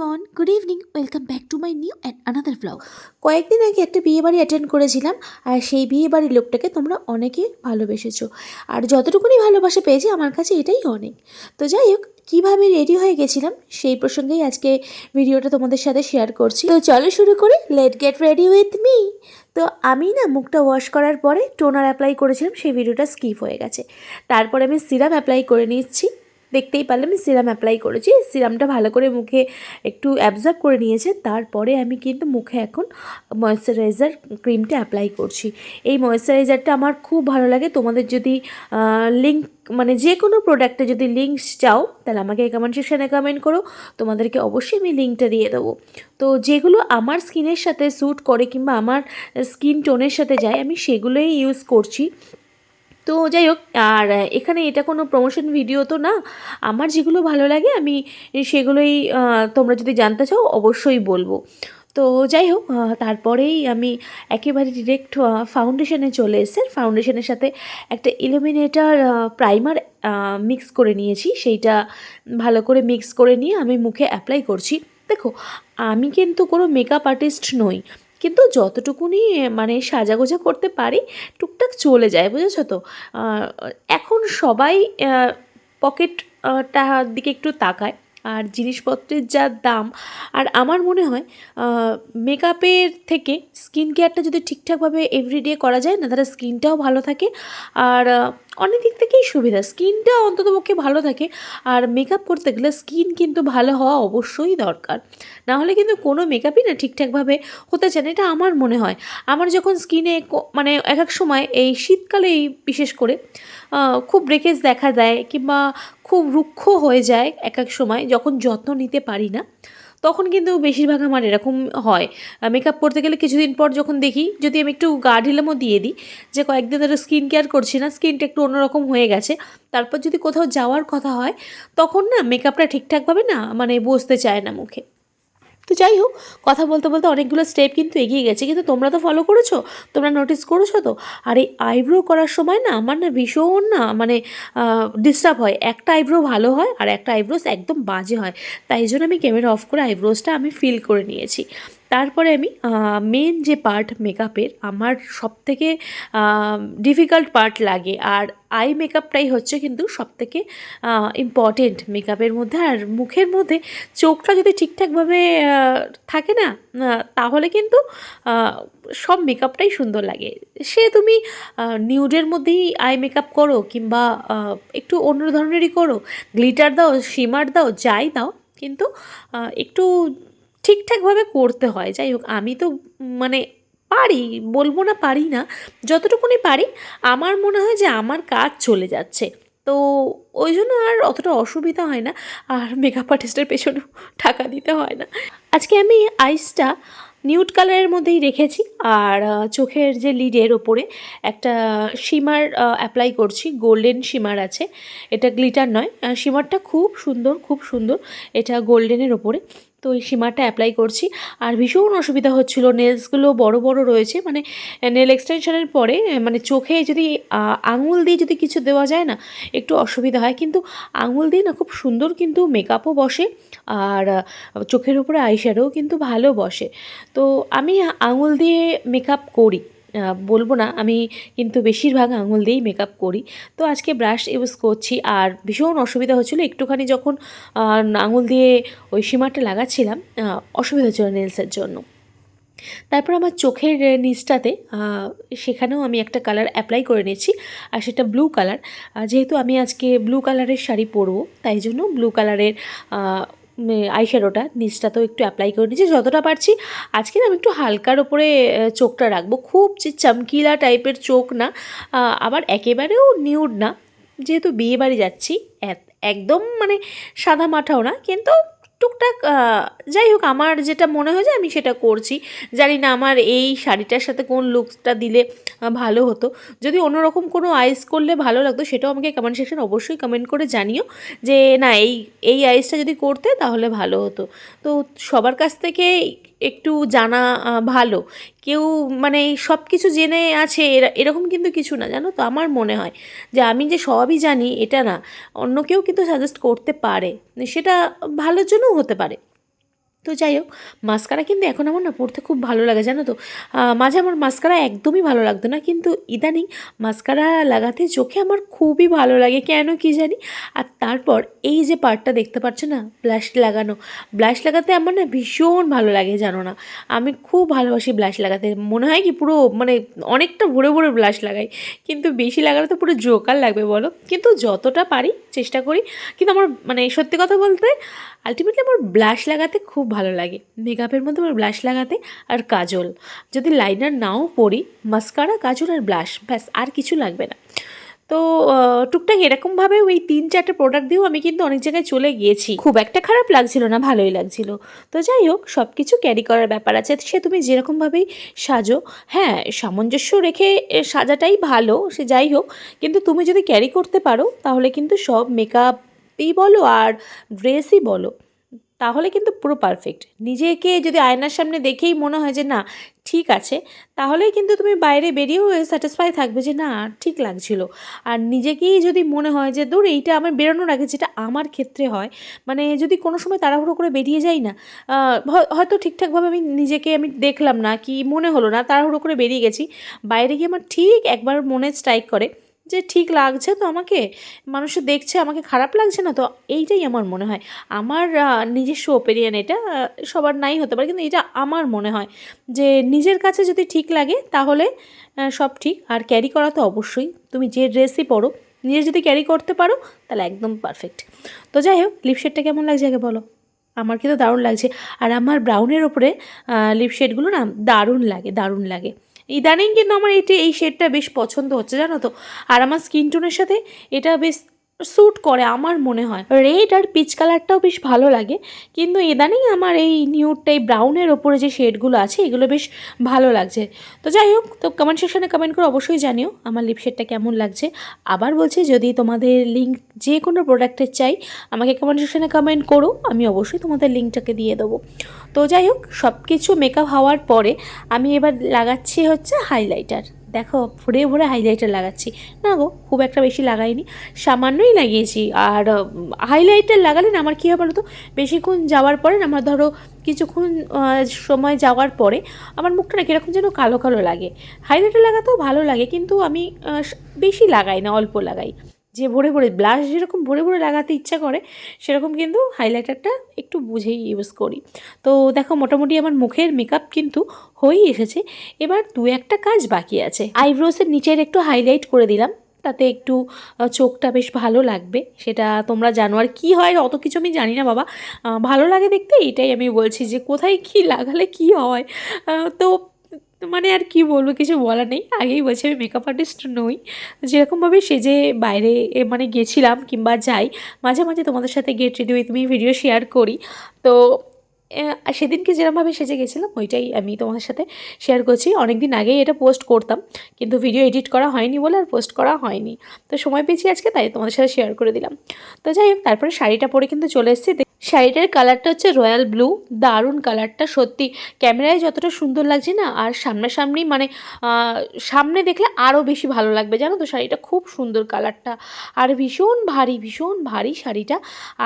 Everyone good evening welcome back to my new and another blog কয়েকদিন আগে একটা বিয়ে বাড়ি অ্যাটেন্ড করেছিলাম, আর সেই বিয়ে বাড়ির লোকটাকে তোমরা অনেকে ভালোবেসেছো। আর যতটুকুনি ভালোবাসা পেয়েছি, আমার কাছে এটাই অনেক। তো যাই হোক, কীভাবে রেডি হয়ে গেছিলাম, সেই প্রসঙ্গেই আজকে ভিডিওটা তোমাদের সাথে শেয়ার করছি। তো চলো শুরু করি let get ready with me তো আমি না মুখটা ওয়াশ করার পরে টোনার অ্যাপ্লাই করেছিলাম, সেই ভিডিওটা স্কিপ হয়ে গেছে। তারপরে আমি সিরাম অ্যাপ্লাই করে নিচ্ছি। দেখতেই পারলে আমি সিরাম অ্যাপ্লাই করেছি। সিরামটা ভালো করে মুখে একটু অ্যাবজর্ব করে নিয়েছে, তারপরে আমি কিন্তু মুখে এখন ময়েশ্চারাইজার ক্রিমটা অ্যাপ্লাই করছি। এই ময়েশ্চারাইজারটা আমার খুব ভালো লাগে। তোমাদের যদি লিঙ্ক মানে যে কোনো প্রোডাক্টে যদি লিঙ্কস চাও, তাহলে আমাকে কমেন্ট সেকশানে কমেন্ট করো। তোমাদেরকে অবশ্যই আমি লিঙ্কটা দিয়ে দেবো। তো যেগুলো আমার স্কিনের সাথে স্যুট করে কিংবা আমার স্কিন টোনের সাথে যায়, আমি সেগুলোই ইউজ করছি। তো যাই হোক, আর এখানে এটা কোনো প্রমোশন ভিডিও তো না। আমার যেগুলো ভালো লাগে, আমি সেগুলোই তোমরা যদি জানতে চাও, অবশ্যই বলব। তো যাই হোক তারপরেই আমি একেবারে ডিরেক্ট ফাউন্ডেশনে চলে এসে ফাউন্ডেশনের সাথে একটা ইলুমিনেটার প্রাইমার মিক্স করে নিয়েছি। সেইটা ভালো করে মিক্স করে নিয়ে আমি মুখে অ্যাপ্লাই করছি। দেখো, আমি কিন্তু কোনো মেকআপ আর্টিস্ট নই। কিন্তু যতটুকুনি মানে সাজাগোজা করতে পারি, টুকটাক চলে যায়, বুঝেছ তো? এখন সবাই পকেট টা দিকে একটু তাকায়। আর জিনিসপত্রের যা দাম, আর আমার মনে হয় মেকআপের থেকে স্কিন কেয়ারটা যদি ঠিকঠাকভাবে এভরিডে করা যায় না, তাহলে স্কিনটাও ভালো থাকে। আর অনেক দিক থেকেই সুবিধা স্কিনটা অন্ততপক্ষে ভালো থাকে। আর মেকআপ করতে গেলে স্কিন কিন্তু ভালো হওয়া অবশ্যই দরকার। না হলে কিন্তু কোনো মেকআপই না ঠিকঠাকভাবে হতে চায় না, এটা আমার মনে হয়। আমার যখন স্কিনে মানে এক এক সময় এই শীতকালেই বিশেষ করে খুব ব্রেকেজ দেখা দেয় কিংবা খুব রুক্ষ হয়ে যায় এক এক সময় যখন যত্ন নিতে পারি না, তখন কিন্তু বেশিরভাগ আমার এরকম হয়। মেকআপ করতে গেলে কিছুদিন পর যখন দেখি, যদি আমি একটু গা দিয়ে দিই যে কয়েকদিন ধরে স্কিন কেয়ার করছি না স্কিনটা একটু অন্যরকম হয়ে গেছে, তারপর যদি কোথাও যাওয়ার কথা হয়, তখন না মেকআপটা ঠিকঠাকভাবে না মানে বসতে চায় না মুখে। তো যাই হোক, কথা বলতে বলতে অনেকগুলো স্টেপ কিন্তু এগিয়ে গেছে। কিন্তু তোমরা তো ফলো করেছ, তোমরা নোটিস করেছ তো? আর এই আইব্রো করার সময় না আমার না ভীষণ না মানে ডিস্টার্ব হয়। একটা আইব্রো ভালো হয় আর একটা আইব্রোস একদম বাজে হয়। তাই জন্য আমি ক্যামেরা অফ করে আইব্রোসটা আমি ফিল করে নিয়েছি। তারপরে আমি মেন যে পার্ট মেকআপের আমার সব থেকে ডিফিকাল্ট পার্ট লাগে। আর আই মেকআপটাই হচ্ছে কিন্তু সব থেকে ইম্পর্টেন্ট মেকআপের মধ্যে। আর মুখের মধ্যে চোখটা যদি ঠিকঠাকভাবে থাকে না তাহলে কিন্তু সব মেকআপটাই সুন্দর লাগে। সে তুমি নিউডের মধ্যেই আই মেকআপ করো কিংবা একটু অন্য ধরনেরই করো। গ্লিটার দাও শিমার দাও, যাই দাও, কিন্তু একটু ঠিকঠাকভাবে করতে হয়। যাই হোক আমি তো মানে পারি, বলব না পারি না, যতটুকুনি পারি, আমার মনে হয় যে আমার কাজ চলে যাচ্ছে। তো ওই জন্য আর অতটা অসুবিধা হয় না, আর মেকআপ আর্টিস্টের পেছনেও টাকা দিতে হয় না। আজকে আমি আইসটা নিউড কালারের মধ্যেই রেখেছি, আর চোখের যে লিডের ওপরে একটা শিমার অ্যাপ্লাই করছি গোল্ডেন শিমার আছে। এটা গ্লিটার নয় শিমারটা খুব সুন্দর খুব সুন্দর। এটা গোল্ডেনের ওপরে। তো এই সীমাটা অ্যাপ্লাই করছি। আর ভীষণ অসুবিধা হচ্ছিল নেলসগুলো বড় বড় রয়েছে মানে নেল এক্সটেনশনের পরে মানে চোখে যদি আঙুল দিয়ে যদি কিছু দেওয়া যায় না, একটু অসুবিধা হয়। কিন্তু আঙুল দিয়ে না, খুব সুন্দর কিন্তু মেকআপও বসে, আর চোখের উপরে আইশ্যাডোও কিন্তু ভালো বসে। তো আমি আঙুল দিয়ে মেকআপ করি। বলব না, আমি কিন্তু বেশিরভাগ আঙুল দিয়েই মেকআপ করি। তো আজকে ব্রাশ ইউজ করছি আর ভীষণ অসুবিধা হচ্ছিল, একটুখানি যখন আঙুল দিয়ে ওই সীমাটা লাগাচ্ছিলাম অসুবিধা হচ্ছিল নেলসের জন্য। তারপর আমার চোখের নিচটাতে সেখানেও আমি একটা কালার অ্যাপ্লাই করে নিয়েছি, আর সেটা ব্লু কালার যেহেতু আমি আজকে ব্লু কালারের শাড়ি পরবো, তাই জন্য ব্লু কালারের আইশ্যাডোটা নিচটাতেও একটু অ্যাপ্লাই করে নিয়েছি, যতটা পারছি। আজকে আমি একটু হালকার ওপরে চোখটা রাখব। খুব যে চমকিলা টাইপের চোখ না আবার একেবারেও নিউড না। যেহেতু বিয়েবাড়ি যাচ্ছি একদম মানে সাদা মাঠাও না, কিন্তু টুকটাক যাই হোক আমার যেটা মনে হয় যে আমি সেটা করছি। জানি না আমার এই শাড়িটার সাথে কোন লুকসটা দিলে ভালো হতো। যদি অন্যরকম কোনো আইস করলে ভালো লাগতো, সেটাও আমাকে কমেন্ট সেকশন অবশ্যই কমেন্ট করে জানিও যে, না, এই এই আইসটা যদি করতে তাহলে ভালো হতো। তো সবার কাছ থেকে একটু জানা ভালো। কেউ মানে সব কিছু জেনে আছে, এরা- এরকম কিন্তু কিছু না, জানো তো? আমার মনে হয় যে আমি যে সবই জানি, এটা না। অন্য কেউ কিন্তু সাজেস্ট করতে পারে। সেটা ভালোর জন্যও হতে পারে। তো যাই হোক, মাস্কারা কিন্তু এখন আমার না পড়তে খুব ভালো লাগে, জানো তো? মাঝে আমার মাস্কারা একদমই ভালো লাগতো না, কিন্তু ইদানিং মাস্কারা লাগাতে চোখে আমার খুবই ভালো লাগে, কেন কি জানি? আর তারপর এই যে পার্টটা দেখতে পাচ্ছ না, ব্লাশ লাগানো, ব্লাশ লাগাতে আমার না ভীষণ ভালো লাগে, জানো না? আমি খুব ভালোবাসি ব্লাশ লাগাতে, মনে হয় কি পুরো মানে অনেকটা ভরে ভরে ব্লাশ লাগাই, কিন্তু বেশি লাগালে তো পুরো জোকার লাগবে, বলো? কিন্তু যতটা পারি চেষ্টা করি, কিন্তু আমার মানে সত্যি কথা বলতে আলটিমেটলি আমার ব্লাশ লাগাতে খুব ভালো লাগে। মেকআপের মধ্যে আমার ব্লাশ লাগাতে আর কাজল। যদি লাইনার নাও পরি মাস্কারা কাজল আর ব্লাশ ব্যাস, আর কিছু লাগবে না। তো টুকটাক এরকমভাবে ওই তিন চারটে প্রোডাক্ট দিয়েও আমি কিন্তু অনেক জায়গায় চলে গিয়েছি। খুব একটা খারাপ লাগছিল না, ভালোই লাগছিল। তো যাই হোক সব কিছু ক্যারি করার ব্যাপার আছে। সে তুমি যেরকমভাবেই সাজো হ্যাঁ সামঞ্জস্য রেখে সাজাটাই ভালো, সে যাই হোক। কিন্তু তুমি যদি ক্যারি করতে পারো, তাহলে কিন্তু সব মেকআপই বলো আর ড্রেসই বলো। তাহলে কিন্তু পুরো পারফেক্ট নিজেকে যদি আয়নার সামনে দেখেই মনে হয় যে, না, ঠিক আছে, তাহলেই কিন্তু তুমি বাইরে বেরিয়েও স্যাটিসফাই থাকবে যে, না, ঠিক লাগছিল। আর নিজেকেই যদি মনে হয় যে, দূর, এইটা আমার বেরোনোর আগে যেটা আমার ক্ষেত্রে হয়। মানে যদি কোনো সময় তাড়াহুড়ো করে বেরিয়ে যাই না হয়তো ঠিকঠাকভাবে আমি নিজেকে আমি দেখলাম না, কি মনে হলো না, তাড়াহুড়ো করে বেরিয়ে গেছি। বাইরে গিয়ে আমার ঠিক একবার মনে স্ট্রাইক করে যে ঠিক লাগছে তো আমাকে, মানুষ দেখছে, আমাকে খারাপ লাগছে না তো? এইটাই আমার মনে হয়। আমার নিজস্ব ওপিনিয়ন এটা সবার নাই হতে পারে, কিন্তু এটা আমার মনে হয় যে নিজের কাছে যদি ঠিক লাগে তাহলে সব ঠিক। আর ক্যারি করা তো অবশ্যই। তুমি যে ড্রেসই পরো, নিজে যদি ক্যারি করতে পারো, তাহলে একদম পারফেক্ট তো যাই হোক লিপশেডটা কেমন লাগছে আগে বলো? আমার কিন্তু দারুণ লাগছে। আর আমার ব্রাউনের ওপরে লিপশেডগুলো না দারুণ লাগে দারুণ লাগে। ইদানিং কিন্তু আমার এটি, এই শেডটা বেশ পছন্দ হচ্ছে, জানো তো? আর আমার স্কিন টোনের সাথে এটা বেশ স্যুট করে আমার মনে হয়। রেড আর পিচ কালারটাও বেশ ভালো লাগে। কিন্তু ইদানিং আমার এই নিউডটাই ব্রাউনের ওপরে যে শেডগুলো আছে, এগুলো বেশ ভালো লাগছে। তো যাই হোক, তো কমেন্ট সেকশনে কমেন্ট করে অবশ্যই জানিও আমার লিপশেডটা কেমন লাগছে। আবার বলছি, যদি তোমাদের লিঙ্ক যে কোনো প্রোডাক্টের চাই, আমাকে কমেন্ট সেকশনে কমেন্ট করো, আমি অবশ্যই তোমাদের লিঙ্কটাকে দিয়ে দেবো। তো যাই হোক সব কিছু মেকআপ হওয়ার পরে আমি এবার লাগাচ্ছি হচ্ছে হাইলাইটার দেখো, ভরে ভরে হাইলাইটার লাগাচ্ছি। না গো, খুব একটা বেশি লাগাইনি। সামান্যই লাগিয়েছি। আর হাইলাইটার লাগালে না আমার কী হয় বলো তো, বেশিক্ষণ যাওয়ার পরে না আমার ধরো কিছুক্ষণ সময় যাওয়ার পরে আমার মুখটা না কীরকম যেন কালো কালো লাগে। হাইলাইটার লাগাতেও ভালো লাগে, কিন্তু আমি বেশি লাগাই না, অল্প লাগাই। যে ভরে ভরে ব্লাশ যেরকম ভরে ভরে লাগাতে ইচ্ছা করে, সেরকম কিন্তু হাইলাইটারটা একটু বুঝেই ইউজ করি। তো দেখো মোটামুটি আমার মুখের মেকআপ কিন্তু হয়েই এসেছে। এবার দু একটা কাজ বাকি আছে। আইব্রোসের নিচের একটু হাইলাইট করে দিলাম, তাতে একটু চোখটা বেশ ভালো লাগবে। সেটা তোমরা জানো। আর কী হয় অত কিছু আমি জানি না বাবা। ভালো লাগে দেখতে, এটাই আমি বলছি যে কোথায় কী লাগালে কী হয়। তো মানে আর কি বলব, কিছু বলার নেই। আগেই বলছি, আমি মেকআপ আর্টিস্ট নই। যেরকমভাবে সেজে বাইরে মানে গেছিলাম কিংবা যাই, মাঝে মাঝে তোমাদের সাথে get ready with me video share করি। তো সেদিনকে যেরকমভাবে সেজে গেছিলাম, ওইটাই আমি তোমাদের সাথে শেয়ার করছি। অনেক দিন আগেই এটা পোস্ট করতাম, কিন্তু ভিডিও এডিট করা হয়নি বলে আর পোস্ট করা হয়নি। তো সময় পেয়েছি আজকে, তাই তোমাদের সাথে শেয়ার করে দিলাম। তো যাই হোক, তারপরে শাড়িটা পরে কিন্তু চলে এসেছি। শাড়িটার কালারটা হচ্ছে রয়্যাল ব্লু, দারুণ কালারটা, সত্যি। ক্যামেরায় যতটা সুন্দর লাগছে না, আর সামনাসামনি মানে সামনে দেখলে আরও বেশি ভালো লাগবে, জানো তো? শাড়িটা খুব সুন্দর কালারটা। আর ভীষণ ভারী ভীষণ ভারী শাড়িটা।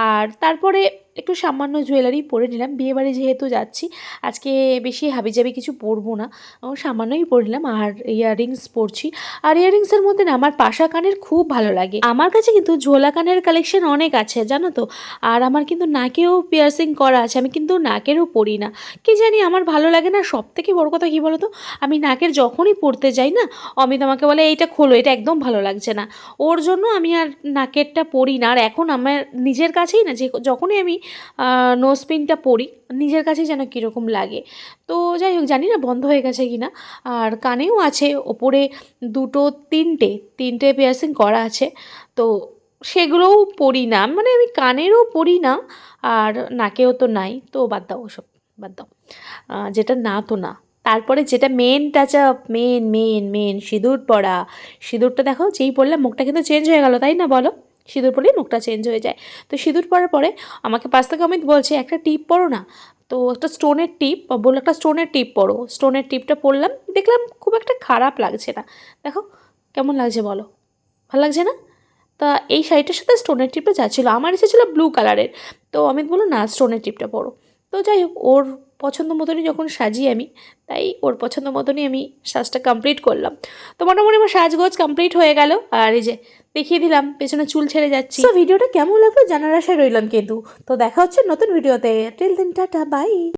আর তারপরে একটু সামান্য জুয়েলারি পরে নিলাম। বিয়েবাড়ি যেহেতু যাচ্ছি, আজকে বেশি হাবিজাবি কিছু পরবো না। সামান্যই পরে নিলাম, আর ইয়াররিংস পরছি। আর ইয়াররিংসের মধ্যে না, আমার পাশা কানের খুব ভালো লাগে। আমার কাছে কিন্তু ঝোলা কানের কালেকশন অনেক আছে, জানো তো? আর আমার কিন্তু নাকেও পিয়ার্সিং করা আছে, আমি কিন্তু নাকেরও পরি না। কি জানি আমার ভালো লাগে না সব থেকে বড় কথা কী বলো তো আমি নাকের যখনই পড়তে যাই না, অমিত আমাকে বলে, এইটা খোলো, এটা একদম ভালো লাগছে না। ওর জন্য আমি আর নাকেরটা পরি না, আর এখন আমার নিজের কাছেই না, যে যখনই আমি নোজ পিনটা পরি, নিজের কাছেই যেন কীরকম লাগে। তো যাই হোক, জানি না বন্ধ হয়ে গেছে কি না আর কানেও আছে, ওপরে দুটো, তিনটে তিনটে পিয়ার্সিং করা আছে। তো সেগুলোও পরি না। মানে আমি কানেরও পড়ি না, আর নাকেও তো নাই, তো বাদ দাও ওসব, বাদ দাও। যেটা না তো না। তারপরে যেটা main touch up main main main সিঁদুর পরা সিঁদুরটা দেখো, যেই পরলে মুখটা কিন্তু চেঞ্জ হয়ে গেল, তাই না বলো? সিঁদুর পরলেই মুখটা চেঞ্জ হয়ে যায়। তো সিঁদুর পরার পরে আমাকে থেকে অমিত বলছে, একটা টিপ পরো না। তো একটা স্টোনের টিপ, বলল, একটা স্টোনের টিপ পরো স্টোনের টিপটা পরলাম দেখলাম খুব একটা খারাপ লাগছে না। দেখো, কেমন লাগছে বলো? ভালো লাগছে না? তা এই শাড়িটার সাথে স্টোনের টিপটা যাচ্ছিল আমার এসেছিল ব্লু কালারের তো অমিত বলল না স্টোনের টিপটা পরো। তো যাই হোক, ওর পছন্দ মতনই যখন সাজি আমি, তাই ওর পছন্দ মতনই আমি সাজটা কমপ্লিট করলাম। তো মোটামুটি আমার সাজগোজ কমপ্লিট হয়ে গেল। আর এই যে, দেখিয়ে দিলাম, পেছনে চুল ছেড়ে যাচ্ছি। তো ভিডিওটা কেমন লাগল জানার আশায় রইলাম কিন্তু। তো দেখা হচ্ছে নতুন ভিডিওতে টিল দিন টাটা বাই